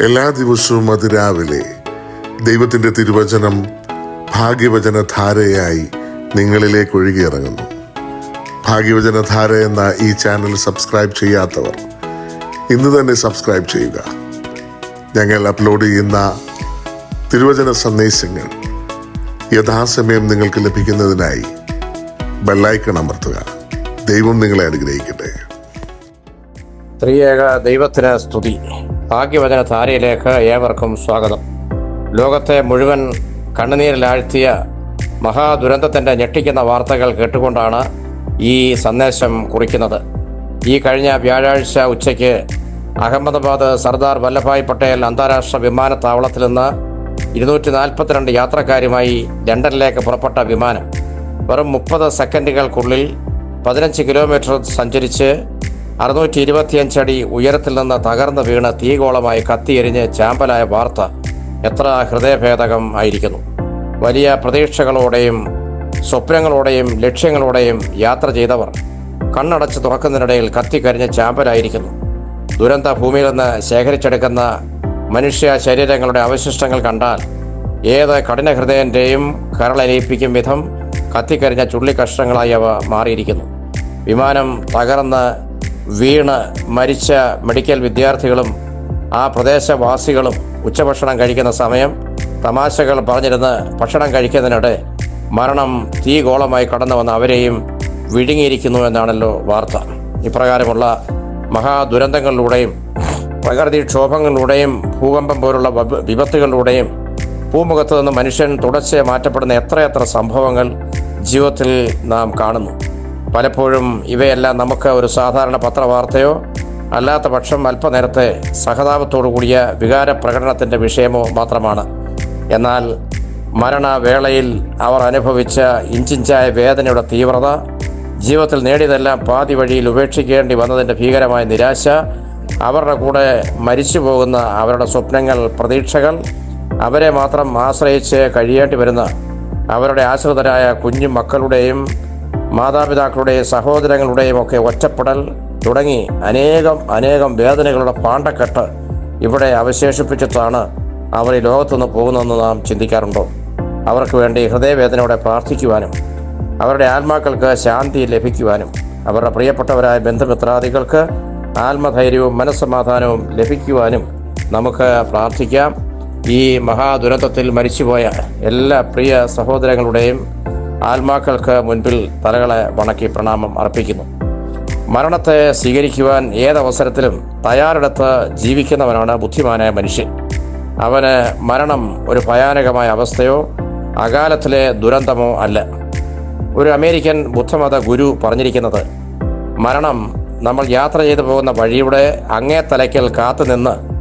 എല്ലാ ദിവസവും അതിരാവിലെ ദൈവത്തിന്റെ തിരുവചനം ഭാഗ്യവചന ധാരയായി നിങ്ങളിലേക്ക് ഒഴുകിയിറങ്ങുന്നു. ഭാഗ്യവചന ധാര എന്ന ഈ ചാനൽ സബ്സ്ക്രൈബ് ചെയ്യാത്തവർ ഇന്ന് തന്നെ സബ്സ്ക്രൈബ് ചെയ്യുക. ഞങ്ങൾ അപ്ലോഡ് ചെയ്യുന്ന തിരുവചന സന്ദേശങ്ങൾ യഥാസമയം നിങ്ങൾക്ക് ലഭിക്കുന്നതിനായി ബെല്ലൈക്കൺ അമർത്തുക. ദൈവം നിങ്ങളെ അനുഗ്രഹിക്കട്ടെ. ദൈവത്തിന് സ്തുതി. ഭാഗ്യവചന ധാരയിലേക്ക് ഏവർക്കും സ്വാഗതം. ലോകത്തെ മുഴുവൻ കണ്ണുനീരിലാഴ്ത്തിയ മഹാദുരന്തത്തിന്റെ ഞെട്ടിക്കുന്ന വാർത്തകൾ കേട്ടുകൊണ്ടാണ് ഈ സന്ദേശം കുറിക്കുന്നത്. ഈ കഴിഞ്ഞ വ്യാഴാഴ്ച ഉച്ചയ്ക്ക് അഹമ്മദാബാദ് സർദാർ വല്ലഭായ് പട്ടേൽ അന്താരാഷ്ട്ര വിമാനത്താവളത്തിൽ നിന്ന് ഇരുന്നൂറ്റി നാൽപ്പത്തിരണ്ട് യാത്രക്കാരുമായി ലണ്ടനിലേക്ക് പുറപ്പെട്ട വിമാനം വെറും മുപ്പത് സെക്കൻഡുകൾക്കുള്ളിൽ പതിനഞ്ച് കിലോമീറ്റർ സഞ്ചരിച്ച് അറുന്നൂറ്റി അടി ഉയരത്തിൽ നിന്ന് തകർന്നു വീണ് തീഗോളമായി കത്തിയെരിഞ്ഞ് ചാമ്പലായ വാർത്ത എത്ര ഹൃദയഭേദകം ആയിരിക്കുന്നു. വലിയ പ്രതീക്ഷകളോടെയും സ്വപ്നങ്ങളോടെയും ലക്ഷ്യങ്ങളോടെയും യാത്ര ചെയ്തവർ കണ്ണടച്ച് തുറക്കുന്നതിനിടയിൽ കത്തിക്കരിഞ്ഞ് ചാമ്പലായിരിക്കുന്നു. ദുരന്ത ഭൂമിയിൽ നിന്ന് ശേഖരിച്ചെടുക്കുന്ന മനുഷ്യ ശരീരങ്ങളുടെ അവശിഷ്ടങ്ങൾ കണ്ടാൽ ഏത് കഠിന ഹൃദയന്റെയും കരളനയിപ്പിക്കും വിധം കത്തിക്കരിഞ്ഞ ചുള്ളിക്കഷ്ണങ്ങളായി അവ മാറിയിരിക്കുന്നു. വിമാനം തകർന്ന് വീണ് മരിച്ച മെഡിക്കൽ വിദ്യാർത്ഥികളും ആ പ്രദേശവാസികളും ഉച്ചഭക്ഷണം കഴിക്കുന്ന സമയം തമാശകൾ പറഞ്ഞിരുന്ന് ഭക്ഷണം കഴിക്കുന്നതിനിടെ മരണം തീഗോളമായി കടന്നു വന്ന അവരെയും വിഴുങ്ങിയിരിക്കുന്നു എന്നാണല്ലോ വാർത്ത. ഇപ്രകാരമുള്ള മഹാദുരന്തങ്ങളിലൂടെയും പ്രകൃതിക്ഷോഭങ്ങളിലൂടെയും ഭൂകമ്പം പോലുള്ള വിപത്തുകളിലൂടെയും ഭൂമുഖത്ത് നിന്ന് മനുഷ്യൻ തുടർച്ചയെ മാറ്റപ്പെടുന്ന എത്രയെത്ര സംഭവങ്ങൾ ജീവിതത്തിൽ നാം കാണുന്നു. പലപ്പോഴും ഇവയെല്ലാം നമുക്ക് ഒരു സാധാരണ പത്രവാർത്തയോ അല്ലാത്ത പക്ഷം അല്പനേരത്തെ സഹതാപത്തോടു കൂടിയ വികാര പ്രകടനത്തിന്റെ വിഷയമോ മാത്രമാണ്. എന്നാൽ മരണവേളയിൽ അവർ അനുഭവിച്ച ഇഞ്ചിഞ്ചായ വേദനയുടെ തീവ്രത ജീവിതത്തിൽ നേടിയതെല്ലാം പാതി വഴിയിൽ ഉപേക്ഷിക്കേണ്ടി വന്നതിന്റെ ഭീകരമായ നിരാശ അവരുടെ കൂടെ മരിച്ചു പോകുന്ന അവരുടെ സ്വപ്നങ്ങൾ പ്രതീക്ഷകൾ അവരെ മാത്രം ആശ്രയിച്ച് കഴിയേണ്ടി വരുന്ന അവരുടെ ആശ്രിതരായ കുഞ്ഞു മക്കളുടെയും മാതാപിതാക്കളുടെയും സഹോദരങ്ങളുടെയും ഒക്കെ ഒറ്റപ്പെടൽ തുടങ്ങി അനേകം അനേകം വേദനകളുടെ പാണ്ടക്കെട്ട് ഇവിടെ അവശേഷിപ്പിച്ചിട്ടാണ് അവർ ഈ ലോകത്തുനിന്ന് പോകുന്നതെന്ന് നാം ചിന്തിക്കാറുണ്ടോ? അവർക്ക് വേണ്ടി ഹൃദയവേദനയോടെ പ്രാർത്ഥിക്കുവാനും അവരുടെ ആത്മാക്കൾക്ക് ശാന്തി ലഭിക്കുവാനും അവരുടെ പ്രിയപ്പെട്ടവരായ ബന്ധുമിത്രാദികൾക്ക് ആത്മധൈര്യവും മനസ്സമാധാനവും ലഭിക്കുവാനും നമുക്ക് പ്രാർത്ഥിക്കാം. ഈ മഹാദുരന്തത്തിൽ മരിച്ചുപോയ എല്ലാ പ്രിയ സഹോദരങ്ങളുടെയും ആത്മാക്കൾക്ക് മുൻപിൽ തലകളെ വണക്കി പ്രണാമം അർപ്പിക്കുന്നു. മരണത്തെ സ്വീകരിക്കുവാൻ ഏതവസരത്തിലും തയ്യാറെടുത്ത് ജീവിക്കുന്നവനാണ് ബുദ്ധിമാനായ മനുഷ്യൻ. അവന് മരണം ഒരു ഭയാനകമായ അവസ്ഥയോ അകാലത്തിലെ ദുരന്തമോ അല്ല. ഒരു അമേരിക്കൻ ബുദ്ധമത ഗുരു പറഞ്ഞിരിക്കുന്നത് മരണം നമ്മൾ യാത്ര ചെയ്തു പോകുന്ന വഴിയുടെ അങ്ങേ തലയ്ക്കൽ കാത്തുനിന്ന്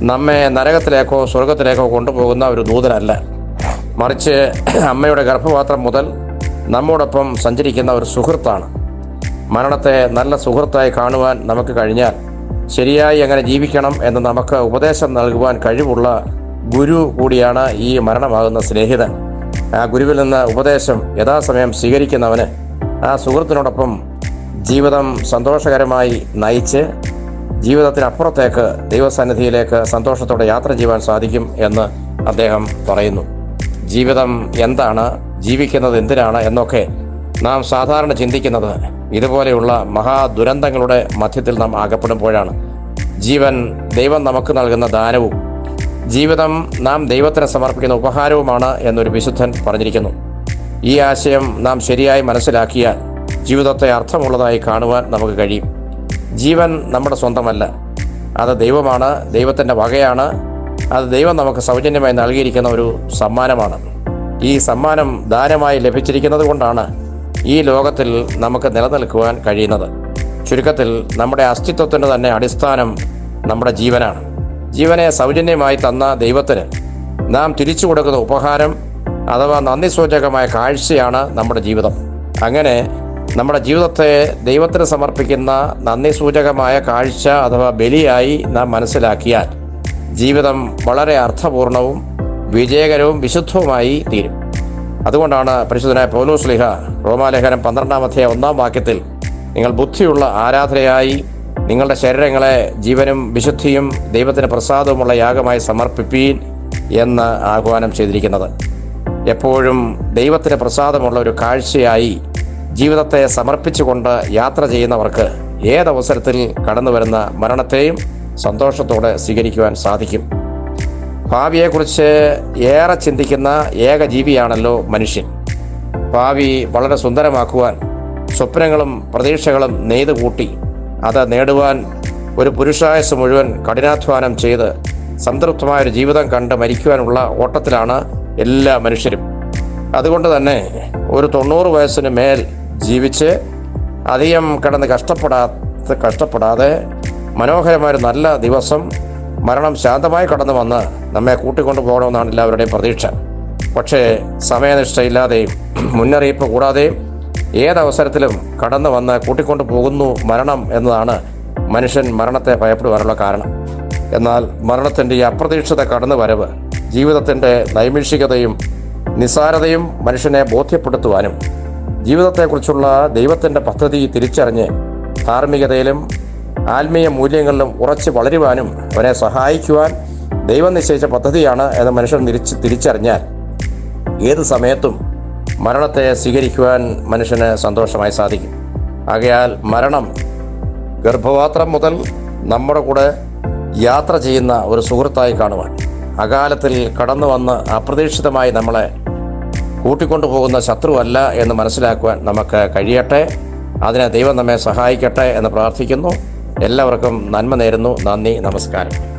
നമ്മെ നരകത്തിലേക്കോ സ്വർഗത്തിലേക്കോ കൊണ്ടുപോകുന്ന ഒരു ദൂതനല്ല. മറിച്ച് അമ്മയുടെ ഗർഭപാത്രം മുതൽ നമ്മോടൊപ്പം സഞ്ചരിക്കുന്ന ഒരു സുഹൃത്താണ്. മരണത്തെ നല്ല സുഹൃത്തായി കാണുവാൻ നമുക്ക് കഴിഞ്ഞാൽ ശരിയായി എങ്ങനെ ജീവിക്കണം എന്ന് നമുക്ക് ഉപദേശം നൽകുവാൻ കഴിവുള്ള ഗുരു കൂടിയാണ് ഈ മരണമാകുന്ന സ്നേഹിതൻ. ആ ഗുരുവിൽ നിന്ന് ഉപദേശം യഥാസമയം സ്വീകരിക്കുന്നവന് ആ സുഹൃത്തിനോടൊപ്പം ജീവിതം സന്തോഷകരമായി നയിച്ച് ജീവിതത്തിനപ്പുറത്തേക്ക് ദൈവസന്നിധിയിലേക്ക് സന്തോഷത്തോടെ യാത്ര ചെയ്യുവാൻ സാധിക്കും എന്ന് അദ്ദേഹം പറയുന്നു. ജീവിതം എന്താണ് ജീവിക്കുന്നത് എന്തിനാണ് എന്നൊക്കെ നാം സാധാരണ ചിന്തിക്കുന്നത്. ഇതുപോലെയുള്ള മഹാദുരന്തങ്ങളുടെ മധ്യത്തിൽ നാം ആകപ്പെടുമ്പോഴാണ് ജീവൻ ദൈവം നമുക്ക് നൽകുന്ന ദാനവും ജീവിതം നാം ദൈവത്തിന് സമർപ്പിക്കുന്ന ഉപഹാരവുമാണ് എന്നൊരു വിശുദ്ധൻ പറഞ്ഞിരിക്കുന്നു. ഈ ആശയം നാം ശരിയായി മനസ്സിലാക്കിയാൽ ജീവിതത്തെ അർത്ഥമുള്ളതായി കാണുവാൻ നമുക്ക് കഴിയും. ജീവൻ നമ്മുടെ സ്വന്തമല്ല. അത് ദൈവമാണ് ദൈവത്തിന്റെ വകയാണ് അത് ദൈവം നമുക്ക് സൗജന്യമായി നൽകിയിരിക്കുന്ന ഒരു സമ്മാനമാണ്. ഈ സമ്മാനം ദാനമായി ലഭിച്ചിരിക്കുന്നത് കൊണ്ടാണ് ഈ ലോകത്തിൽ നമുക്ക് നിലനിൽക്കുവാൻ കഴിയുന്നത്. ചുരുക്കത്തിൽ നമ്മുടെ അസ്തിത്വത്തിന്റെ തന്നെ അടിസ്ഥാനം നമ്മുടെ ജീവനാണ്. ജീവനെ സൗജന്യമായി തന്ന ദൈവത്തിന് നാം തിരിച്ചു കൊടുക്കുന്ന ഉപഹാരം അഥവാ നന്ദി സൂചകമായ കാഴ്ചയാണ് നമ്മുടെ ജീവിതം. അങ്ങനെ നമ്മുടെ ജീവിതത്തെ ദൈവത്തിന് സമർപ്പിക്കുന്ന നന്ദി സൂചകമായ കാഴ്ച അഥവാ ബലിയായി നാം മനസ്സിലാക്കിയാൽ ജീവിതം വളരെ അർത്ഥപൂർണവും വിജയകരവും വിശുദ്ധവുമായി തീരും. അതുകൊണ്ടാണ് പരിശുദ്ധനായ പൗലോസ്ലിഹ റോമാലേഖനം പന്ത്രണ്ടാമത്തെ ഒന്നാം വാക്യത്തിൽ നിങ്ങൾ ബുദ്ധിയുള്ള ആരാധനയായി നിങ്ങളുടെ ശരീരങ്ങളെ ജീവനും വിശുദ്ധിയും ദൈവത്തിന് പ്രസാദവുമുള്ള യാഗമായി സമർപ്പിപ്പീൻ എന്ന് ആഹ്വാനം ചെയ്തിരിക്കുന്നത്. എപ്പോഴും ദൈവത്തിന് പ്രസാദമുള്ള ഒരു കാഴ്ചയായി ജീവിതത്തെ സമർപ്പിച്ചുകൊണ്ട് യാത്ര ചെയ്യുന്നവർക്ക് ഏതവസരത്തിൽ കടന്നു വരുന്ന മരണത്തെയും സന്തോഷത്തോടെ സ്വീകരിക്കുവാൻ സാധിക്കും. ഭാവിയെക്കുറിച്ച് ഏറെ ചിന്തിക്കുന്ന ഏക ജീവിയാണല്ലോ മനുഷ്യൻ. ഭാവി വളരെ സുന്ദരമാക്കുവാൻ സ്വപ്നങ്ങളും പ്രതീക്ഷകളും നെയ്തു കൂട്ടി അത് നേടുവാൻ ഒരു പുരുഷായസ് മുഴുവൻ കഠിനാധ്വാനം ചെയ്ത് സംതൃപ്തമായൊരു ജീവിതം കണ്ട് മരിക്കുവാനുള്ള ഓട്ടത്തിലാണ് എല്ലാ മനുഷ്യരും. അതുകൊണ്ട് തന്നെ ഒരു തൊണ്ണൂറ് വയസ്സിന് മേൽ ജീവിച്ച് അധികം കിടന്ന് കഷ്ടപ്പെടാത്ത കഷ്ടപ്പെടാതെ മനോഹരമായൊരു നല്ല ദിവസം മരണം ശാന്തമായി കടന്നു വന്ന് നമ്മെ കൂട്ടിക്കൊണ്ടു പോകണമെന്നാണ് എല്ലാവരുടെയും പ്രതീക്ഷ. പക്ഷേ സമയനിഷ്ഠയില്ലാതെയും മുന്നറിയിപ്പ് കൂടാതെയും ഏതവസരത്തിലും കടന്നു വന്ന് കൂട്ടിക്കൊണ്ടു പോകുന്നു മരണം എന്നതാണ് മനുഷ്യൻ മരണത്തെ ഭയപ്പെടുവാനുള്ള കാരണം. എന്നാൽ മരണത്തിന്റെ ഈ അപ്രതീക്ഷിത കടന്നു വരവ് ജീവിതത്തിന്റെ നൈമിഷികതയും നിസ്സാരതയും മനുഷ്യനെ ബോധ്യപ്പെടുത്തുവാനും ജീവിതത്തെക്കുറിച്ചുള്ള ദൈവത്തിന്റെ പദ്ധതി തിരിച്ചറിഞ്ഞ് ധാർമ്മികതയിലും ആത്മീയ മൂല്യങ്ങളിലും ഉറച്ചു വളരുവാനും അവനെ സഹായിക്കുവാൻ ദൈവം നിശ്ചയിച്ച പദ്ധതിയാണ് എന്ന് മനുഷ്യർ തിരിച്ച് തിരിച്ചറിഞ്ഞാൽ ഏത് സമയത്തും മരണത്തെ സ്വീകരിക്കുവാൻ മനുഷ്യന് സന്തോഷമായി സാധിക്കും. ആകയാൽ മരണം ഗർഭപാത്രം മുതൽ നമ്മുടെ കൂടെ യാത്ര ചെയ്യുന്ന ഒരു സുഹൃത്തായി കാണുവാൻ അകാലത്തിൽ കടന്നു വന്ന് അപ്രതീക്ഷിതമായി നമ്മളെ കൂട്ടിക്കൊണ്ടുപോകുന്ന ശത്രുവല്ല എന്ന് മനസ്സിലാക്കുവാൻ നമുക്ക് കഴിയട്ടെ. അതിനെ ദൈവം നമ്മെ സഹായിക്കട്ടെ എന്ന് പ്രാർത്ഥിക്കുന്നു. എല്ലാവർക്കും നന്മ നേരുന്നു. നന്ദി നമസ്കാരം.